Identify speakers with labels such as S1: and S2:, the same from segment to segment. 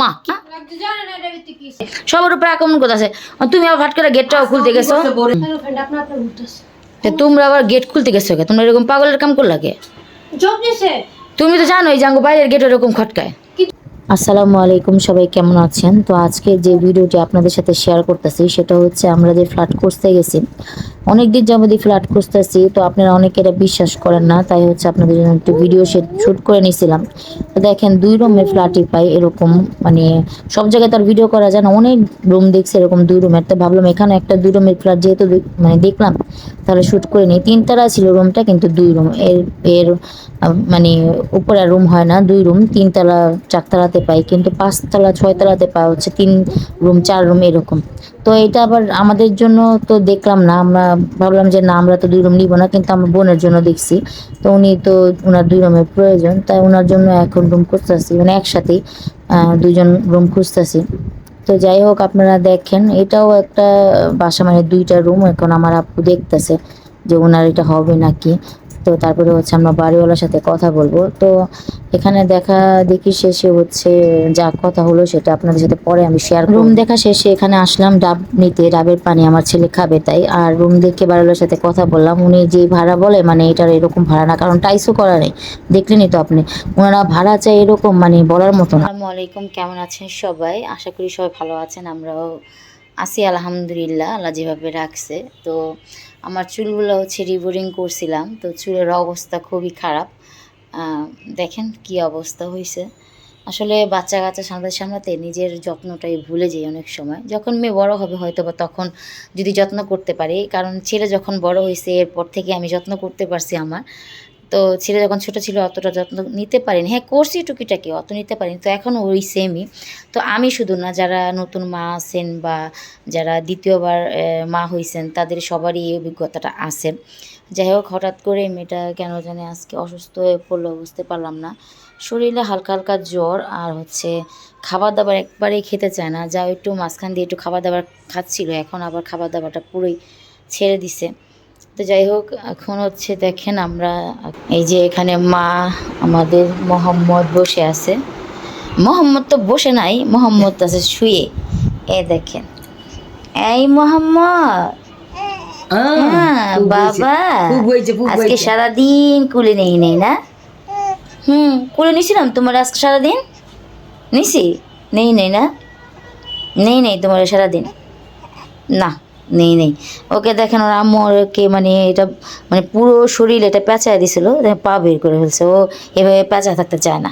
S1: মা সবার উপরে আক্রমণ করতেছে। তুমি আবার ফাট করে গেটটাও খুলতে গেছো? তোমরা আবার গেট খুলতে গেছো তোমরা এরকম পাগলের কাম করলা কে? তুমি তো জানোই জাঙ্গো বাইরের গেট এরকম খটকায়। আসসালামু আলাইকুম সবাই কেমন আছেন? তো আজকে যে ভিডিওটি আপনাদের সাথে শেয়ার করতেছি সেটা হচ্ছে আমরা যে ফ্ল্যাট করতে গেছি অনেক দিন যাবতীয় ফ্ল্যাট খুঁজতেছি, তো আপনারা অনেকে এটা বিশ্বাস করেন না, তাই হচ্ছে আপনাদের জন্য একটু ভিডিও শ্যুট করে নিয়েছিলাম। তো দেখেন, দুই রুমের ফ্ল্যাটই পাই এরকম মানে সব জায়গায় তার ভিডিও করা যায় না, অনেক রুম দেখছে এরকম দুই রুমের। তো ভাবলাম এখানে একটা দুই রুমের ফ্ল্যাট যেহেতু মানে দেখলাম, তাহলে শ্যুট করে নিই। তিনতলা ছিল রুমটা কিন্তু দুই রুম এর এর মানে উপরে রুম হয় না, দুই রুম তিনতলা, চারতলাতে পাই, কিন্তু পাঁচতলা, ছয়তলাতে পাই হচ্ছে তিন রুম চার রুম এরকম। তো এটা আবার আমাদের জন্য তো দেখলাম না, আমরা ভাবলাম যে না, আমরা তো দুই রুম নিব না, কিন্তু আমার বোনের জন্য দেখছি। তো উনি তো ওনার দুই রুমের প্রয়োজন, তাই ওনার জন্য এখন রুম খুঁজতেছি মানে একসাথেই দুজন রুম খুঁজতেছি। তো যাই হোক, আপনারা দেখেন, এটাও একটা বাসা মানে দুইটা রুম এখন আমার আপু দেখতেছে যে ওনার এটা হবে নাকি। তো তারপরে হচ্ছে আমরা বাড়িওয়ালার সাথে কথা বলব। তো এখানে দেখা দেখি শেষে হচ্ছে যা কথা হলো সেটা আপনাদের সাথে পরে আমি শেয়ার রুম দেখা শেষে এখানে আসলাম ডাব নিতে ডাবের পানি আমার ছেলে খাবে তাই। আর রুম দেখে বাড়িওয়ালার সাথে কথা বললাম উনি যে ভাড়া বলে মানে এটার এরকম ভাড়া না কারণ টাইসও করা নেই। দেখলেনই তো আপনি ওনারা ভাড়া চাই এরকম মানে বলার মতো না। আসসালামু আলাইকুম কেমন আছেন সবাই? আশা করি সবাই ভালো আছেন আমরাও আছি আলহামদুলিল্লাহ আল্লাহ যেভাবে রাখছে। তো আমার চুলগুলো হচ্ছে রিবোরিং করছিলাম, তো চুলের অবস্থা খুবই খারাপ। দেখেন কি অবস্থা হয়েছে। আসলে বাচ্চা কাচ্চা সামলাতে সামলাতে নিজের যত্নটাই ভুলে যাই অনেক সময়। যখন মেয়ে বড় হবে হয়তো বা তখন যদি যত্ন করতে পারি, কারণ ছেলে যখন বড় হয়েছে, এরপর থেকে আমি যত্ন করতে পারছি আমার। তো ছেলে যখন ছোটো ছিল অতটা যত্ন নিতে পারিনি। হ্যাঁ করছি টুকিটাকি, অত নিতে পারিনি। তো এখন ওই সেমই তো আমি শুধু না, যারা নতুন মা আছেন বা যারা দ্বিতীয়বার মা হয়েছেন তাদের সবারই এই অভিজ্ঞতাটা আছে। যাই হোক, হঠাৎ করে মেয়েটা কেন জানি আজকে অসুস্থ হয়ে পড়ল, বুঝতে পারলাম না। শরীরে হালকা হালকা জ্বর আর হচ্ছে খাবার দাবার একবারেই খেতে চায় না। যা একটু মাঝখান দিয়ে একটু খাবার দাবার খাচ্ছিল, এখন আবার খাবার দাবারটা পুরোই ছেড়ে দিছে। তো যাই হোক এখন হচ্ছে দেখেন আমরা এই যে এখানে মা আমাদের মোহাম্মদ বসে আছে। মোহাম্মদ তো বসে নাই মোহাম্মদ আছে শুয়ে। এ দেখেন। এই মোহাম্মদ। হ্যাঁ, বাবা। আজকে সারাদিন কুলে নেই নেই না? হুম কুলে নিছিলাম। তোমার আজকে সারাদিন? নিছি। নেই নেই না? নেই নেই তোমার সারাদিন। না। নেই নেই। ওকে দেখেন ওর আম্মু ওকে মানে এটা মানে পুরো শরীর এটা পেঁচায় দিছিল পা বের করে ফেলছে। ও এভাবে পেঁচা থাকতে চায় না।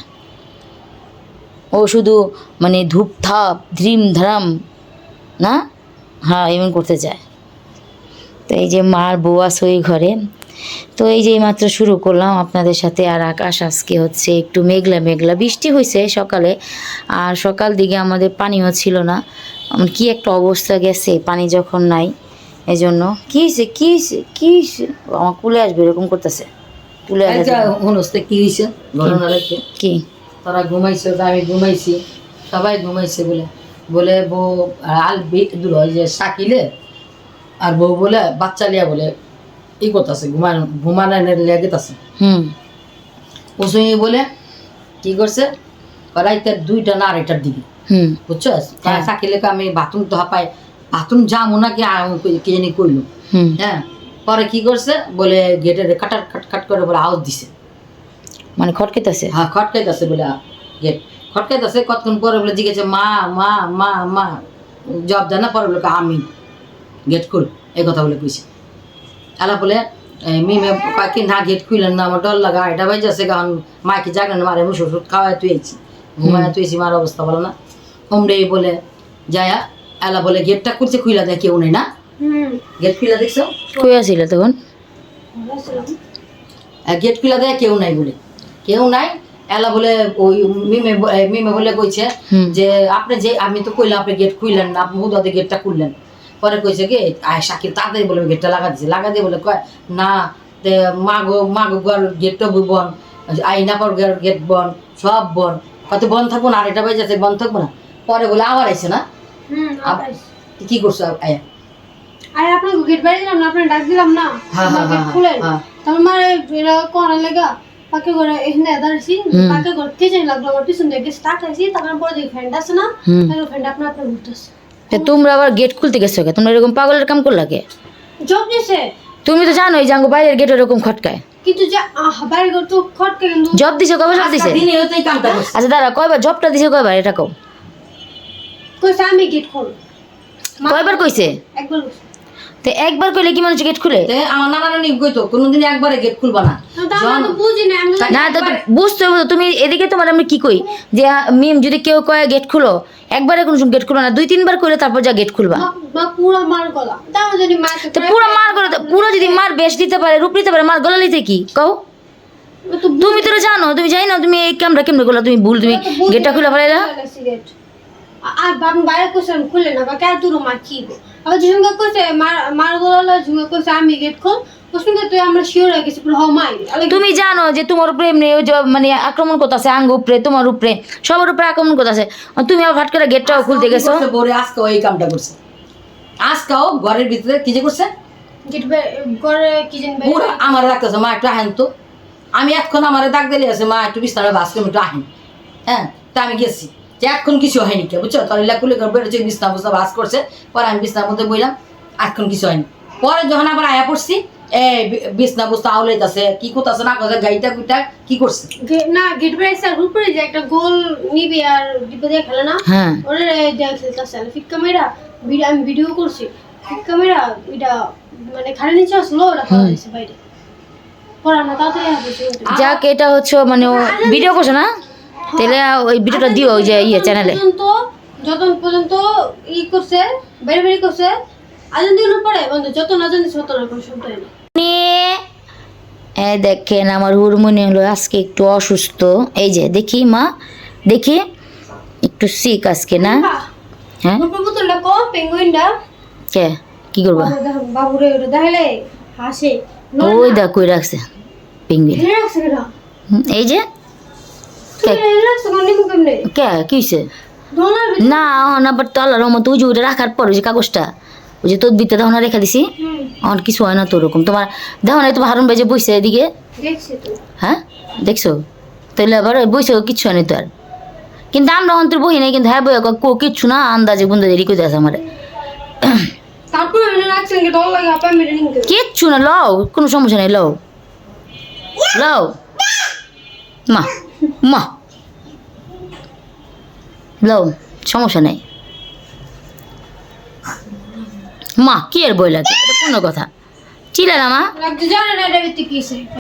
S1: ও শুধু মানে ধূপ থাপ ধ্রিম ধারাম না? হ্যাঁ এমন করতে চায়। তো এই যে মার আছে ওই ঘরে। তো এই যে মাত্র শুরু করলাম আপনাদের সাথে, আর আকাশ আজকে হচ্ছে একটু মেঘলা মেঘলা। বৃষ্টি হয়েছে সকালে, আর সকাল দিকে আমাদের পানিও ছিল না। কি একটা অবস্থা গেছে পানি যখন নাই এজন্য। কি হয়েছে কি হয়েছে কি হয়েছে আমার কুলে আসবে এরকম করতেছে। কুলে আসবে।
S2: হনস্তে কি হয়েছে ঘটনা রেখে
S1: কি?
S2: তারা ঘুমাইছে আমি ঘুমাইছি। সবাই ঘুমাইছে বলে। বলে বউ আর আল বি- দূর ওই যে সাকিলে আর বউ বলে বাচ্চা লিয়া বলে ই করতেছে ঘুমানো ঘুমানোর লেগেতেছে
S1: হুম।
S2: ওসই বলে কি করছে? রাইতে দুইটা না আড়াইটার দিকে।
S1: হুম।
S2: বুঝছ
S1: হ্যাঁ।
S2: সাকিলে আমি বাথরুম তো হাঁপাই বাথরুম যাব নাকি আ- কে জানি করল হ্যাঁ পরে কি করছে? বলে গেটের কাটার খাট খাট করে বলে আওয়াজ দিছে।
S1: মানে খটকেতেছে
S2: হ্যাঁ খটকাইতেছে বলে গেট খটকাইতেছে কতক্ষণ পরে বলে জিজ্ঞেসে মা মা মা মা। জব দেয় না পরে বলে আমি। গেট খুল। এই কথা বলে কইছে। এলা বলে মিমে কয় না গেট খুললেন না আমার ডর লাগা এটা বাই যাচ্ছে কারণ মাকে জাগলেন মারে ওষুধ খাওয়ায় তুইছি ঘুমায় তুইছি মার অবস্থা বলো না। হোমরে বলে যায়া এলা বলে গেটটা খুলছে খুইলা দেয় কেউ নেই না? গেট খুইলা দেখছ?
S1: কই আছিল তখন?
S2: গেট খুলা দেয় কেউ নাই বলে। কেউ নাই এলা বলে ওই মিমে মিমে বলে কইছে যে আপনি যে আমি তো কইলাম আপনি গেট খুললেন না আপনি হুদাতে গেটটা খুললেন। পরে কইছে কি শাকির তাড়াতাড়ি বলে গেটটা লাগা দিছে। লাগা দিয়ে বলে কয় না মাগো মাগো গেটটা বন আইনা পর গেট বন সব বন। কত বন্ধ থাকব না আর এটা বাজে যাচ্ছে বন্ধ থাকব না। পরে বলে আবার আইছে না? কি করছ আয়া?
S3: আরে আপনাকে গেট বাইরে দিলাম না আপনার ডাক দিলাম না? গেট খুলেন। তারপর মারে এরা কোনা লেগা পাকে করে এখানে দাঁড়াইছি। পাকে করে কে জানি লাগল আমার পিছন থেকে তাকাইছি তারপর পরে দেখি ফ্রেন্ড আছে না ফ্রেন্ড আপনার আপনার ঘুরতেছে
S1: তোমরা আবার গেট খুলতে গেছো তোমরা এরকম পাগলের কাম করলা কে?
S3: জব দিছে
S1: তুমি তো জানোই জাঙ্গো বাইরের গেট এরকম খটকায়।
S3: কিন্তু যে ঘর তো খটকে কিন্তু
S1: জব দিছে কবে জব দিছে?
S2: দিনে হতে এই কামটা
S1: আচ্ছা দাঁড়া কয়বার জবটা দিছে কয়বার? এটা কও।
S3: কইছে আমি গেট খোল।
S1: কয়বার কইছে?
S3: একবার।
S1: তো একবার কইলে কি মানুষ গেট খুলে?
S2: তে আমার নানা নানি কইতো কোনোদিন একবারে গেট খুলবা না।
S3: না
S1: তো তো বুঝতে হবে তুমি এদিকে তোমার আমি কি কই? যে মিম যদি কেউ কয় গেট খুলো একবারে কোনো গেট খুলো না দুই তিনবার কইলে তারপর যা গেট খুলবা।
S3: পুরো মার গলা। তাও যদি মার
S1: তো পুরো মার করে দাও। পুরো যদি মার বেশ দিতে পারে রূপ নিতে পারে মার গলা লিতে কি? কও।
S3: তো
S1: তুমি তো জানো তুমি জানি না তুমি এই ক্যামেরা কেমনে করলা তুমি ভুল তুমি গেটটা খুলে ফেলে দাও
S3: আর বাপ বাইরে আমি খুলে না বা কেন দূর মার কি আবার ঝুমকা কইছে মার মার গলা ঝুমকা কইছে আমি গেট খোল। ওসঙ্গে তুই আমরা শিওর হয়ে গেছি পুরো হমাই
S1: তুমি জানো যে তোমার উপরে এমনি ওই যে মানে আক্রমণ করতেছে আঙ্গ উপরে তোমার উপরে। সবার উপরে আক্রমণ করতেছে। তুমি আবার ফাট করে গেটটাও খুলতে গেছো?
S2: বরে আজকেও এই কামটা করছে। আজকেও ঘরের ভিতরে কি যে করছে?
S3: গেট করে কি জানি বাইরে
S2: পুরো আমার রাখতেছে মা একটু আহেন তো। আমি এখন আমার ডাক দিলে আছে মা একটু বিস্তারে বাস করে একটু আহেন। হ্যাঁ তা আমি গেছি। যে এখন কিছু হয়নি কে বুঝছ? তোর ইলাকুলে করে বেরোচ্ছে বিছনা বুঝতে বাস করছে। পরে আমি বিছনার মধ্যে বইলাম এখন কিছু হয়নি। পরে যখন আবার আয়া পড়ছি এই বি- বিছনা আউলাইতেছে কি করতেছে না করছে গাইটা গুইটা কি করছে?
S3: না গেট উপরে যে একটা গোল নিবি আর ডিপে দিয়ে খেলে না?
S1: হ্যাঁ।
S3: ওরে দেখ খেলতেছে ফিক ক্যামেরা ভিডিও আমি ভিডিও করছি। ফিক ক্যামেরা এটা মানে খাড়ি নিচে আসলো পাওয়া গেছে বাইরে।
S1: যাক এটা হচ্ছে মানে ভিডিও করছে না? তাহলে ওই ভিডিওটা দিও ওই যে ইয়ে চ্যানেলে
S3: পর্যন্ত যত পর্যন্ত ই করছে বের বেরি করছে আজান দিনের পরে বন্ধু যত না জানিস তত শুনতে হয়
S1: দেখেন আমার হুরমুনি হলো আজকে একটু অসুস্থ। এই যে দেখি মা দেখি একটু সিক আজকে না? হ্যাঁ?
S3: কো
S1: করবা?
S3: বাবুরে দেখাইলে হাসে।
S1: ওই দা কই রাখছে এই যে কে? না তো আল্লাহর ওই ওইটা রাখার পর ওই যে কাগজটা ওই যে তোর বিতে তখন রেখে দিছি। কিছু হয় না তো ওরকম। তোমার দেখো না তোমার হারুন বেজে বইছে এদিকে। হ্যাঁ? দেখছ? তাহলে আবার ওই বইছে কিচ্ছু হয় তো আর। কিন্তু আমরা অন্তর বহি নাই কিন্তু হ্যাঁ বই কো কিচ্ছু না আন্দাজে বুন্দা দেরি করে আছে আমার। কিচ্ছু না লও কোনো সমস্যা নেই লও। লও। মা। মা। লও সমস্যা নেই। মা, কি আর বই লাগে এটা কোনো কথা। চিলে না মা